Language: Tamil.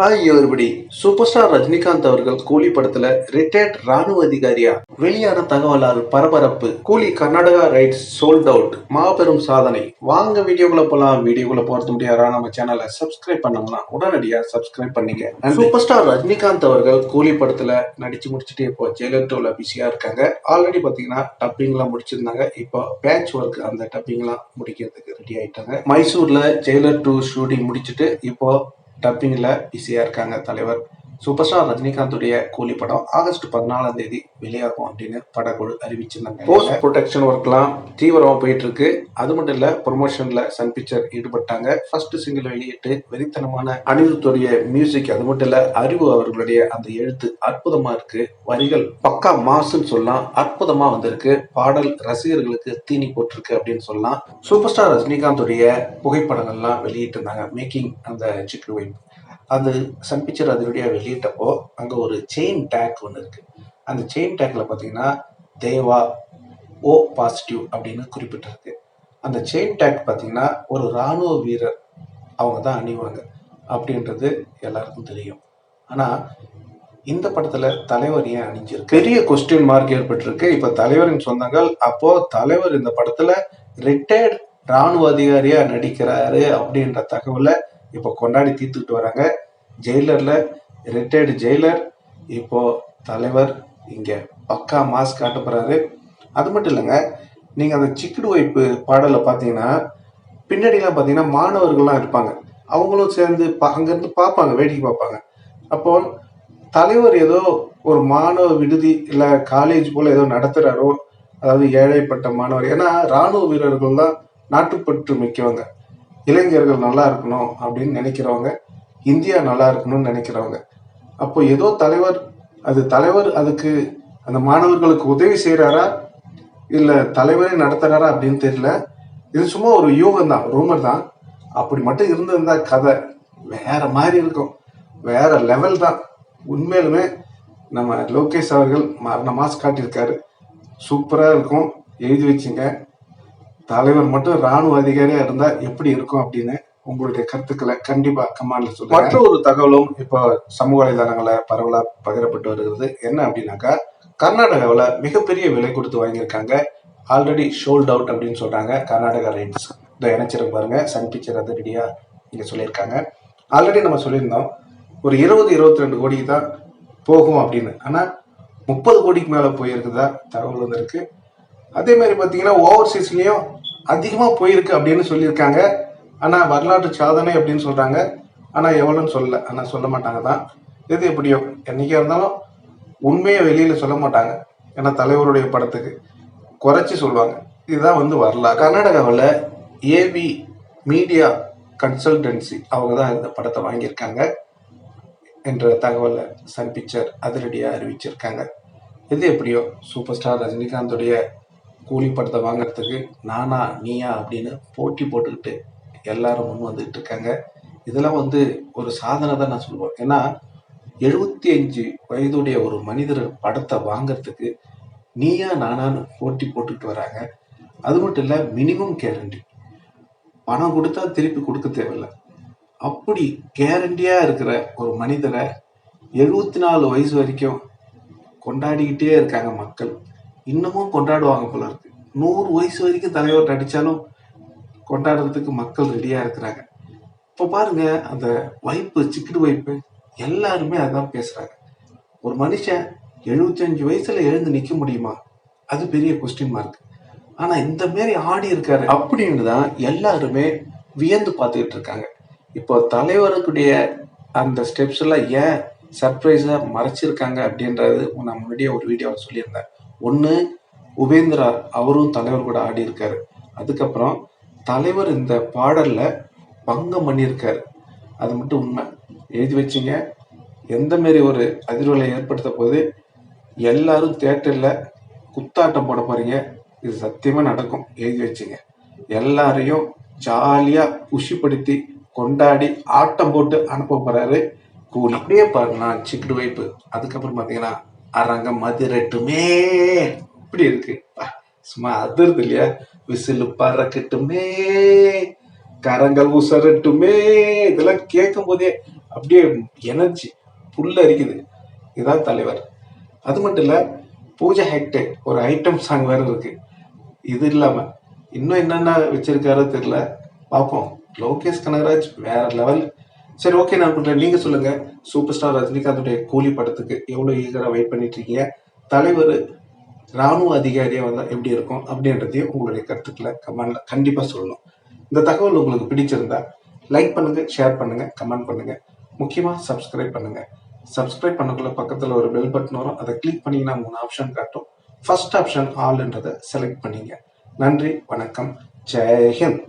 Hi everybody. Super star Rajinikanth அவர்கள் கூலி படத்துல ரிட்டையர்ட் ராணுவ அதிகாரியா? வெளியான தகவலால் பரபரப்பு. கூலி கர்நாடகா ரைட்ஸ் சோல்ட் அவுட் மாபெரும் சாதனை. வாங்க வீடியோக்குள்ள போலாம். வீடியோக்குள்ள போறது முடியாதா நம்ம சேனலை சப்ஸ்கிரைப் பண்ணோம்னா உடனடியா சப்ஸ்கிரைப் பண்ணீங்க. சூப்பர் ஸ்டார் ரஜினிகாந்த் அவர்கள் கூலி படத்துல நடிச்சு முடிச்சுட்டு இப்போ ஜெயலர் டோல பிஸியா இருக்காங்க. ஆல்ரெடி பாத்தீங்கன்னா டப்பிங் எல்லாம் முடிச்சிருந்தாங்க. இப்போ பேட்ச் ஒர்க் அந்த டப்பிங் எல்லாம் முடிக்கிறதுக்கு ரெடி ஆயிட்டாங்க. மைசூர்ல ஜெயலர் டூ ஷூட்டிங் முடிச்சுட்டு இப்போ டப்பிங்கில் பிஸியாக இருக்காங்க தலைவர். சூப்பர் ஸ்டார் ரஜினிகாந்துடைய கூலி படம் ஆகஸ்ட் பதினாலாம் தேதி வெளியாகும் அப்படின்னு படக்குழு அறிவிச்சிருந்தாங்க. போஸ்ட் ப்ரொடெக்ஷன் ஒர்க்லாம் தீவிரமாக போயிட்டு இருக்கு அது மட்டும் இல்ல ப்ரொமோஷன்ல சன் பிக்சர் ஈடுபட்டாங்க. ஃபர்ஸ்ட் சிங்கிள் வெளியிட்டு வெறித்தனமான அனிருத்துடைய மியூசிக் அது மட்டும் இல்ல அறிவு அவர்களுடைய அந்த எழுத்து அற்புதமா இருக்கு. வரிகள் பக்கா மாசுன்னு சொல்லலாம் அற்புதமா வந்திருக்கு. பாடல் ரசிகர்களுக்கு தீனி போட்டிருக்கு அப்படின்னு சொல்லலாம். சூப்பர் ஸ்டார் ரஜினிகாந்துடைய புகைப்படங்கள்லாம் வெளியிட்டு இருந்தாங்க மேக்கிங் அந்த சிக்கு வைப்பு அது சன் பிக்சர் அது வழியாக வெளியிட்டப்போ அங்கே ஒரு செயின் டேக் ஒன்று இருக்குது அந்த செயின் டேக்கில் பார்த்தீங்கன்னா தேவா ஓ பாசிட்டிவ் அப்படின்னு குறிப்பிட்டிருக்கு. அந்த செயின் டேக் பார்த்தீங்கன்னா ஒரு ராணுவ வீரர் அவங்க தான் அணிவாங்க. அப்படின்றது எல்லாருக்கும் தெரியும். ஆனால் இந்த படத்தில் தலைவர் ஏன் அணிஞ்சிருக்கு? பெரிய கொஸ்டின் மார்க் ஏற்பட்டிருக்கு. இப்போ தலைவரின் சொந்தங்கள் அப்போது தலைவர் இந்த படத்தில் ரிட்டையர்ட் ராணுவ அதிகாரியாக நடிக்கிறாரு அப்படின்ற தகவலை இப்போ கொண்டாடி தீர்த்துக்கிட்டு வராங்க. ஜெயிலரில் ரிட்டையர்டு ஜெயிலர் இப்போது தலைவர் இங்கே பக்கா மாஸ் காட்ட அது மட்டும் இல்லைங்க நீங்கள் அந்த சிக்குடு வைப்பு பாடலை பார்த்தீங்கன்னா பின்னாடிலாம் பார்த்தீங்கன்னா மாணவர்கள்லாம் இருப்பாங்க. அவங்களும் சேர்ந்து பா- அங்கேருந்து பார்ப்பாங்க வேடிக்கை பார்ப்பாங்க. அப்போ தலைவர் ஏதோ ஒரு மாணவ விடுதி இல்லை காலேஜ் போல் ஏதோ நடத்துகிறாரோ அதாவது ஏழைப்பட்ட மாணவர். ஏன்னா ராணுவ வீரர்கள் தான் நாட்டுப்பற்று மிக்கவங்க. இளைஞர்கள் நல்லா இருக்கணும் அப்படின்னு நினைக்கிறவங்க இந்தியா நல்லா இருக்கணும்னு நினைக்கிறவங்க. அப்போ ஏதோ தலைவர் அது தலைவர் அதுக்கு அந்த மாணவர்களுக்கு உதவி செய்கிறாரா இல்லை தலைவரே நடத்துறாரா அப்படின்னு தெரியல. இது சும்மா ஒரு யூகம் தான் ரூமர் தான். அப்படி மட்டும் இருந்திருந்தா கதை வேற மாதிரி இருக்கும். வேற லெவல் தான். உண்மையிலுமே நம்ம லோகேஷ் அவர்கள் மரண மாஸ் காட்டியிருக்காரு. சூப்பராக இருக்கும். எழுதி வச்சுங்க. தலைவர் மட்டும் ராணுவ அதிகாரியா இருந்தா எப்படி இருக்கும் அப்படின்னு உங்களுடைய கருத்துக்களை கண்டிப்பா கமாண்ட்ல சொல்லுங்க. மற்ற ஒரு தகவலும் இப்போ சமூக வலைதளங்களை பரவலா பகிரப்பட்டு வருகிறது. என்ன அப்படின்னாக்கா கர்நாடகாவில் மிகப்பெரிய விலை கொடுத்து வாங்கியிருக்காங்க. ஆல்ரெடி ஷோல்ட் அவுட் அப்படின்னு சொல்றாங்க கர்நாடகா ரைட்ஸ் இந்த இணைச்சிருக்கு பாருங்க சன் பிக்சர் அது ரெடியா இங்க சொல்லியிருக்காங்க. ஆல்ரெடி நம்ம சொல்லியிருந்தோம் ஒரு இருபது இருபத்தி ரெண்டு கோடிக்கு தான் போகும் அப்படின்னு. ஆனா முப்பது கோடிக்கு மேல போயிருக்குதா தகவல் வந்திருக்கு. அதே மாதிரி பார்த்தீங்கன்னா ஓவர்சீஸ்லேயும் அதிகமாக போயிருக்கு அப்படின்னு சொல்லியிருக்காங்க. ஆனால் வரலாற்று சாதனை அப்படின்னு சொல்கிறாங்க ஆனால் எவ்வளோன்னு சொல்லலை. ஆனால் சொல்ல மாட்டாங்க தான். எது எப்படியோ என்றைக்கா இருந்தாலும் உண்மையை வெளியில் சொல்ல மாட்டாங்க. ஏன்னா தலைவருடைய படத்துக்கு குறைச்சி சொல்லுவாங்க. இதுதான் வந்து வரலாறு. கர்நாடகாவில் ஏவி மீடியா கன்சல்டன்சி அவங்க தான் இந்த படத்தை வாங்கியிருக்காங்க என்ற தகவலை சன் பிக்சர் அதிரடியாக அறிவிச்சிருக்காங்க. இது எப்படியோ சூப்பர் ஸ்டார் ரஜினிகாந்துடைய கூலி படத்தை வாங்குறதுக்கு நானா நீயா அப்படின்னு போட்டி போட்டுக்கிட்டு எல்லாரும் முன் வந்துக்கிட்டு இருக்காங்க. இதெல்லாம் வந்து ஒரு சாதனை தான் நான் சொல்லுவேன். ஏன்னா எழுபத்தி அஞ்சு வயதுடைய ஒரு மனிதர் படத்தை வாங்குறதுக்கு நீயா நானான்னு போட்டி போட்டுக்கிட்டு வராங்க. அது மட்டும் இல்லை மினிமம் கேரண்டி பணம் கொடுத்தா திருப்பி கொடுக்க தேவையில்ல. அப்படி கேரண்டியாக இருக்கிற ஒரு மனிதரை எழுபத்தி நாலு வயசு வரைக்கும் கொண்டாடிக்கிட்டே இருக்காங்க மக்கள். இன்னமும் கொண்டாடுவாங்க போல இருக்கு. நூறு வயசு வரைக்கும் தலைவர் நடிச்சாலும் கொண்டாடுறதுக்கு மக்கள் ரெடியா இருக்கிறாங்க. இப்போ பாருங்க அந்த வைப்பு சிக்கிடு வைப்பு எல்லாருமே அதான் பேசுறாங்க. ஒரு மனுஷன் 75 வயசுல எழுந்து நிக்க முடியுமா? அது பெரிய கொஸ்டின் மார்க் ஆனா இந்த மாரி ஆடி இருக்காரு அப்படின்னு தான் எல்லாருமே வியந்து பார்த்துக்கிட்டு இருக்காங்க. இப்போ தலைவருக்குடைய அந்த ஸ்டெப்ஸ் எல்லாம் ஏன் சர்ப்ரைஸா மறைச்சிருக்காங்க அப்படின்றது நான் முன்னாடியே ஒரு வீடியோவில் சொல்லியிருந்தேன். ஒன்று உபேந்திரா அவரும் தலைவர் கூட ஆடியிருக்கார். அதுக்கப்புறம் தலைவர் இந்த பாடலில் பங்கம் பண்ணியிருக்கார். அது மட்டும் உண்மை. எழுதி வச்சிங்க. எந்த மாரி ஒரு அதிர்வலை ஏற்படுத்த போது எல்லாரும் தேட்டரில் குத்தாட்டம் போட போகிறீங்க இது சத்தியமாக நடக்கும். எழுதி வச்சிங்க. எல்லாரையும் ஜாலியாக குஷிப்படுத்தி கொண்டாடி ஆட்டம் போட்டு அனுப்ப போகிறாரு கூலி. அப்படியே பாருங்க சிக்கடு வைப்பு அதுக்கப்புறம் பார்த்தீங்கன்னா அரங்கம் மதிரட்டுமே. இப்படி இருக்கு. சும்மா அதிர்து இல்லையா? விசிலு பறக்கட்டுமே. கரங்கள் உசரட்டுமே. இதெல்லாம் கேட்கும் போதே அப்படியே எனர்ஜி புல்ல அரிக்குது இதான் தலைவர். அது மட்டும் இல்ல பூஜா ஹெக்டே ஒரு ஐட்டம் சாங் வேற இருக்கு. இது இல்லாம இன்னும் என்னென்ன வச்சிருக்காரோ தெரியல. பார்ப்போம். லோகேஷ் கனகராஜ் வேற லெவல் சரி ஓகே நான் பண்றேன். நீங்க சொல்லுங்க. சூப்பர் ஸ்டார் ரஜினிகாந்துடைய கூலி படத்துக்கு எவ்வளவு ஈகரா வெயிட் பண்ணிட்டு இருக்கீங்க? தலைவர் ராணுவ அதிகாரியா வந்தா எப்படி இருக்கும்? அப்படின்றதையும் உங்களுடைய கருத்துக்களை கமெண்ட்ல கண்டிப்பா சொல்லணும். இந்த தகவல் உங்களுக்கு பிடிச்சிருந்தா லைக் பண்ணுங்க ஷேர் பண்ணுங்க கமெண்ட் பண்ணுங்க. முக்கியமா சப்ஸ்கிரைப் பண்ணுங்க. சப்ஸ்கிரைப் பண்ணக்குள்ள பக்கத்துல ஒரு பெல் பட்டன் வரும். அதை கிளிக் பண்ணீங்கன்னா மூணு ஆப்ஷன் காட்டும். ஃபர்ஸ்ட் ஆப்ஷன் ஆல்ன்றதை செலக்ட் பண்ணீங்க. நன்றி வணக்கம். ஜெய்ஹிந்த்